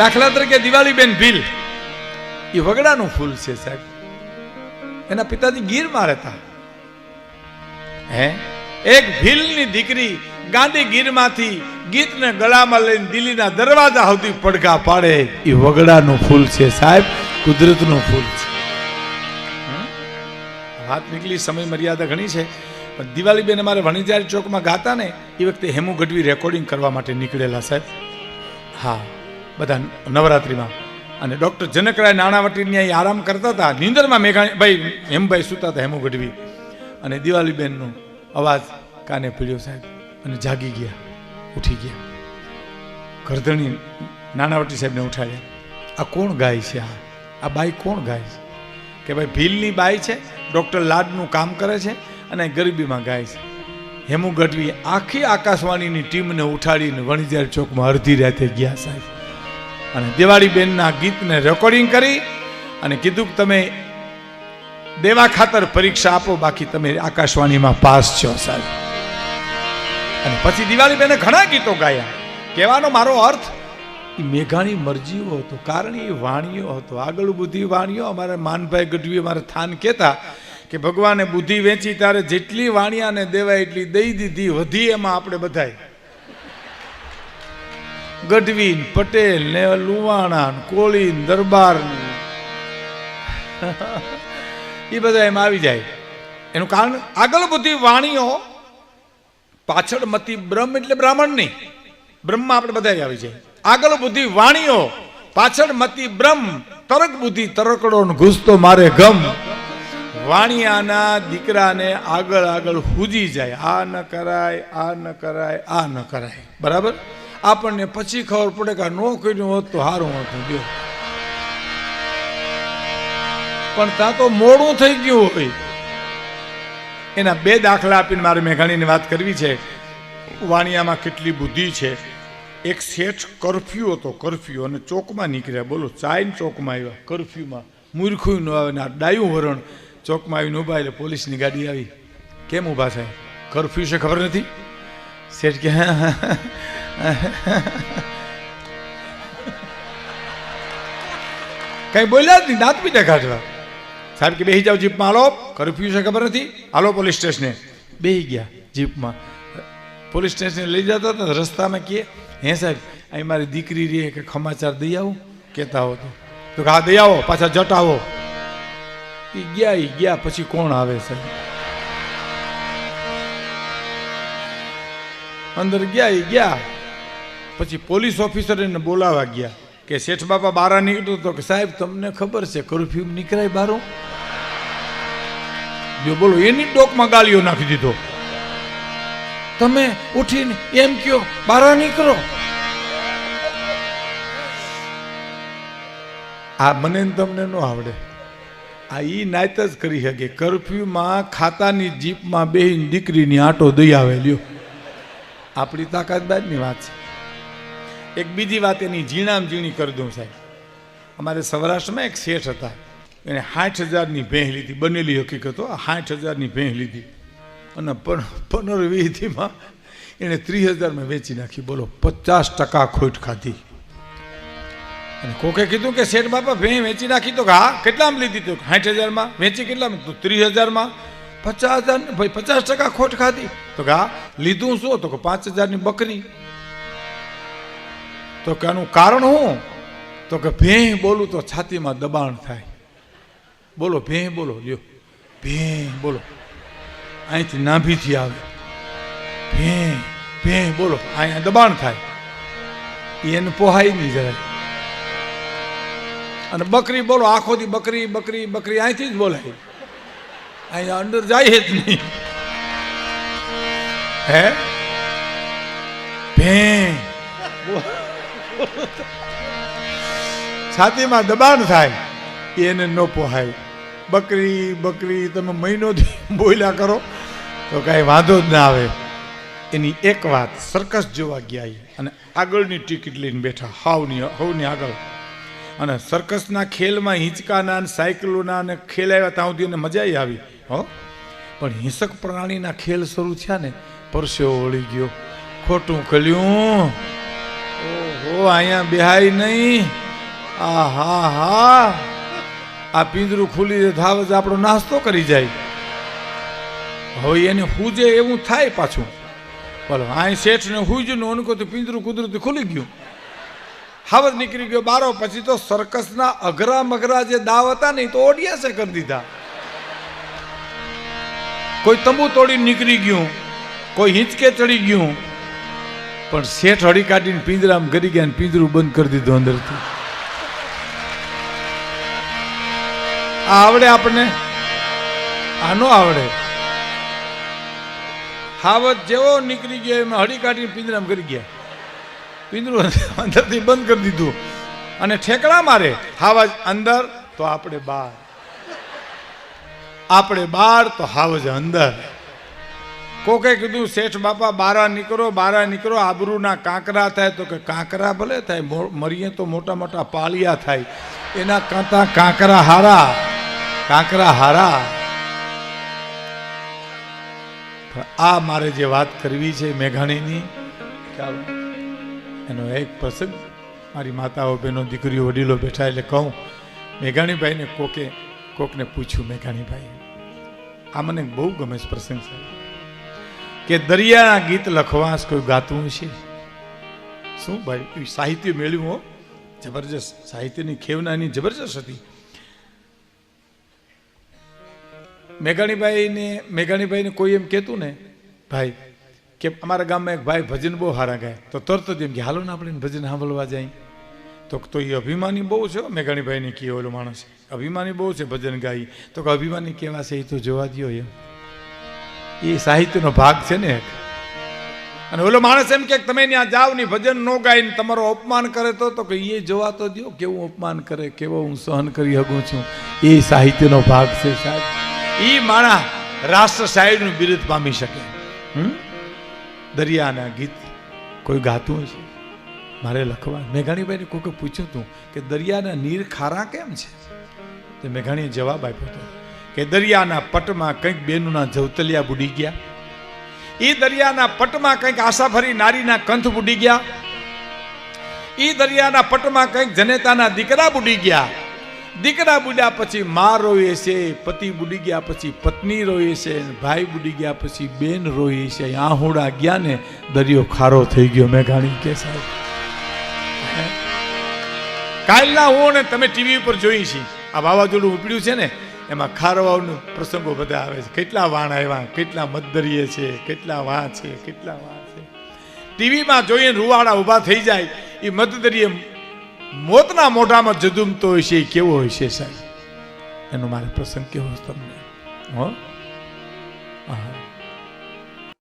દાખલા તરીકે દિવાળીબેન ભીલ. એ વગડાનું ફૂલ છે સાહેબ. એના પિતાજી ગીરમાં રહેતા હે? એક ભીલની દીકરી ગાંધી ગીરમાંથી ગીતને ગળામાં લઈને દિલ્હીના દરવાજા સુધી પડઘા પાડે. એ વગડાનું ફૂલ છે સાહેબ. કુદરતનું ફૂલ છે? વાત નીકળી, સમય મર્યાદા ઘણી છે. પણ દિવાળીબેન અમારે વણીજારી ચોકમાં ગાતા ને એ વખતે હેમુ ગઢવી રેકોર્ડિંગ કરવા માટે નીકળેલા સાહેબ. હા. બધા નવરાત્રિમાં. અને ડૉક્ટર જનકરાય નાણાવટીની અહીં આરામ કરતા હતા. નીંદરમાં મેઘાણી ભાઈ, હેમભાઈ સૂતા હતા, હેમુ ગઢવી. અને દિવાળીબેનનો અવાજ કાને પીડ્યો સાહેબ? અને જાગી ગયા, ઉઠી ગયા. ગરદણી નાણાવટી સાહેબને ઉઠાડ્યા આ કોણ ગાય છે આ? આ બાઈ કોણ ગાય છે? કે ભાઈ, ભીલની બાઈ છે, ડૉક્ટર લાડનું કામ કરે છે અને ગરીબીમાં ગાય છે. હેમુ ગઢવી આખી આકાશવાણીની ટીમને ઉઠાડીને વણીજાર ચોકમાં અડધી રાતે ગયા સાહેબ. અને દિવાળીબેનના ગીતને રેકોર્ડિંગ કરી અને કીધું કે તમે દેવા ખાતર પરીક્ષા આપો, બાકી તમે આકાશવાણીમાં પાસ છો સાહેબ. અને પછી દિવાળીબેને ઘણા ગીતો ગાયા. કહેવાનો મારો અર્થ એ મેઘાણી મરજીઓ હતો, કારણ એ વાણીઓ હતો, આગળ બુદ્ધિ વાણીઓ. અમારે માનભાઈ ગઢવી અમારે થાન કહેતા કે, ભગવાને બુદ્ધિ વેચી, ત્યારે જેટલી વાણિયાને દેવાય એટલી દઈ દીધી, વધી એમાં આપણે બધાય. ગઢવી પટેલ ને લુવાણા કોળીન કોળી દરબાર એ બધા એમાં આવી જાય. એનું કારણ આગળ બધી વાણીઓ પાછળ મતી બ્રહ્મ એટલે બ્રાહ્મણ નહીં. બ્રહ્મ આપણે બધા આવી જાય. આગળ બુદ્ધિ વાણીઓ પાછળ મતી બ્રહ્મ તરક બુદ્ધિ તરકડો ઘૂસતો મારે ગમ. વાણિયાના દીકરાને આગળ આગળ હુજી જાય. આ ન કરાય, આ ન કરાય, આ ન કરાય. બરાબર? આપણને પછી ખબર પડે કે નો કર્યું હોત તો સારું હતું, જો. પણ ત્યાં તો મોડું થઈ ગયું હોય. એના બે દાખલા આપીને મારે મેઘાણીની વાત કરવી છે. વાણિયામાં કેટલી બુદ્ધિ છે. એક શેઠ કરફ્યુ હતો, કરફ્યુ, અને ચોકમાં નીકળ્યા. બોલો ચાઈન ચોકમાં આવ્યા, કરફ્યુમાં. મૂર્ખું ન આવે, ને આ ડાયું વરણ ચોકમાં આવીને ઊભા એટલે પોલીસની ગાડી આવી. કેમ ઊભા થાય? કરફ્યુ છે ખબર નથી? શેઠ કે. કઈ બોલ્યા જ નહીં, દાંત પીટા કાઢવા સાહેબ કે બેસી જાઓ જીપમાં, હાલો. કરફ્યુ છે ખબર નથી? હાલો પોલીસ સ્ટેશને. બેસી ગયા જીપમાં. પોલીસ સ્ટેશને લઈ જતા હતા, રસ્તામાં કહે હે સાહેબ, અહીં મારી દીકરી રહે, કે ખમાચાર દઈ આવું? કહેતા હો તો. કે, હા, દઈ આવો, પાછા જટ આવો એ ગયા એ ગયા, પછી કોણ આવે સાહેબ? અંદર ગયા એ ગયા. પછી પોલીસ ઓફિસર એને બોલાવા ગયા કે શેઠ બાપા બારા નીકળ્યું તો કે સાહેબ, તમને ખબર છે કરફ્યુ નીકળાય બારો? જો બોલો, એની ડોકમાં ગાલીઓ નાખી દીધો. તમે ઉઠીને એમ કયો, બારા નીકળો? આ મને તમને ન આવડે. આ ઈ નાયત જ કરી શકે કરફ્યુમાં ખાતાની જીપમાં બેહીને દીકરીની આટો દઈ આવે લ્યો આપણી તાકાત બાદની વાત છે. એક બીજી વાત એની ઝીણામ ઝીણી કરી દઉં સાહેબ. અમારે સૌરાષ્ટ્રમાં એક શેઠ હતા. એને સાઠ હજારની ભેંસ લીધી, બનેલી હકીકતો સાઠ હજારની ભેંસ લીધી. અને વીસમાં એણે ત્રીસ હજારમાં વેચી નાખી, બોલો, પચાસ ટકા ખોટ ખાધી. અને કોકે કીધું કે, શેઠ બાપા ભેં વેચી નાખી તો હા, કેટલામાં લીધી તો? સાઠ હજારમાં. વેચી કેટલામાં? તો ત્રીસ હજારમાં. પચાસ હજાર, ભાઈ, પચાસ ટકા ખોટ ખાધી. તો કે હા, લીધું શું? તો કે પાંચ હજારની બકરી. તો કે આનું કારણ શું તો કે ભેં બોલું તો છાતીમાં દબાણ થાય. બોલો ભેં બોલો, લ્યો. ભેં બોલો. અહીંથી નાભીથી આવે. ભેં ભેં બોલો, અહીંયા દબાણ થાય. એને પોહાય નહીં જરાય અને બકરી બોલો, આખોથી બકરી બકરી બકરી અહીંથી જ બોલાય. અહીંયા અંદર જાય જ નહીં. હે? ભેં છાતીમાં દબાણ થાય, એને ન પોહાય. બકરી બકરી, તમે મહિનોથી બોલ્યા કરો, તો કાંઈ વાંધો જ ના આવે. એની એક વાત, સર્કસ જોવા ગયા અને આગળની ટિકિટ લઈને બેઠા, હાવની, હવની આગળ. અને સર્કસના ખેલમાં હિંચકાના સાયકલોના અને ખેલાવ્યા ત્યાં સુધી એને આવી, હો. પણ હિંસક પ્રાણીના ખેલ શરૂ થયા ને, પરસેવો વળી ગયો. ખોટું ખલ્યું. ઓહો અહીંયા બેહાય નહીં. આ હા હા આ પિંજરું ખુલી ધાવજ આપણો નાસ્તો કરી જાય. હવે એને હુજે એવું થાય પાછું. બોલો, અહીં શેઠ ને હુજ્યું નું તો પિંજરું કુદરતી ખુલી ગયું. હાવજ નીકળી ગયો બારો, પછી તો સર્કસના અઘરા મઘરા જે દાવ હતા ને તો ઓડિયાસે કરી દીધા. કોઈ તંબુ તોડી નીકળી ગયું, કોઈ હિંચકે ચડી ગયું પણ શેઠ હળી કાઢીને પિંજરામ કરી ગયા પિંજરું બંધ કરી દીધું અંદરથી. આ આવડે આપણને? આ નો આવડે. હાવત જેવો નીકળી ગયો એમાં હળી કાઢીને પિંજરામ કરી ગયા. પિંજરું અંદરથી બંધ કરી દીધું. અને ઠેકડા મારે. હાવજ અંદર તો આપણે બહાર આપણે બહાર તો હાવજ અંદર. કોકે કીધું, શેઠ બાપા, બારા નીકળો બારા નીકળો, આબરૂના કાંકરા થાય. તો કે, કાંકરા ભલે થાય મરીએ તો મોટા મોટા પાલિયા થાય. એના કાંતા કાંકરા હારા કાંકરા હારા. આ મારે જે વાત કરવી છે મેઘાણીની એનો એક પ્રસંગ મારી માતાઓ, બહેનો, દીકરીઓ, વડીલો બેઠા એટલે કહું, મેઘાણીભાઈને કોકે, કોકને પૂછ્યું, મેઘાણીભાઈ, આ મને બહુ ગમે છે પ્રસંગ સાહેબ. કે દરિયાના ગીત લખવા કોઈ ગાતું છે શું ભાઈ સાહિત્ય મેળવ્યું હો? જબરજસ્ત. સાહિત્યની ખેવનાની જબરજસ્ત હતી. મેઘાણીભાઈને મેઘાણીભાઈને કોઈ એમ કહેતું ને, ભાઈ, કે અમારા ગામમાં એક ભાઈ ભજન બહુ સારા ગાય. તો તરત જ એમ કે, હાલો ને આપણે ભજન સાંભળવા જાય. તો તો એ અભિમાની બહુ છે મેઘાણીભાઈને કહે ઓલો માણસ. અભિમાની બહુ છે ભજન ગાઈ. તો કે અભિમાની કેવા છે એ તો જોવા દ્યો એમ. એ સાહિત્યનો ભાગ છે ને અને ઓલો માણસ એમ કે તમે ત્યાં જાઓ ને ભજન નો ગાય ને તમારો અપમાન કરે તો તો કે એ જોવા તો દો કેવું અપમાન કરે, કેવો હું સહન કરી શકું છું. એ સાહિત્યનો ભાગ છે સાહેબ. એ માણા રાષ્ટ્ર સાહેબનું બિરુદ પામી શકે? દરિયાના ગીત. કોઈ ગાતું હશે? મારે લખવા. મેઘાણીભાઈને કોઈકે પૂછ્યું હતું કે દરિયાના નીર ખારા કેમ છે? તે મેઘાણીએ જવાબ આપ્યો હતો કે દરિયાના પટમાં કંઈક બેનુના જવતલિયા બુડી ગયા. એ દરિયાના પટમાં કંઈક આશાભરી નારીના કંથ બુડી ગયા. એ દરિયાના પટમાં કંઈક જનેતાના દીકરા બુડી ગયા. દીકરા બુડ્યા પછી મા રોયે છે, પતિ બુડી ગયા પછી પત્ની રોયે છે ભાઈ બુડી ગયા પછી બેન રોઈએ છે. આહુડા ગયા ને, દરિયો ખારો થઈ ગયો. મેઘાણી કે સાહેબ. કાલના હું ને તમે ટીવી ઉપર જોઈ છે. આ વાવાઝોડું ઉપડ્યું છે ને એમાં ખારવાઓનું પ્રસંગો બધા આવે છે. કેટલા વાણ આવ્યા, કેટલા મતદરીએ છે, કેટલા વા છે, કેટલા વાં છે. ટીવીમાં જોઈને રૂવાડા ઊભા થઈ જાય, એ મતદરીએ મોતના મોઢામાં જદુમતો હોય છે, એ કેવો હોય છે સાહેબ? એનો મારે પ્રસંગ કેવો તમને? હો? હા.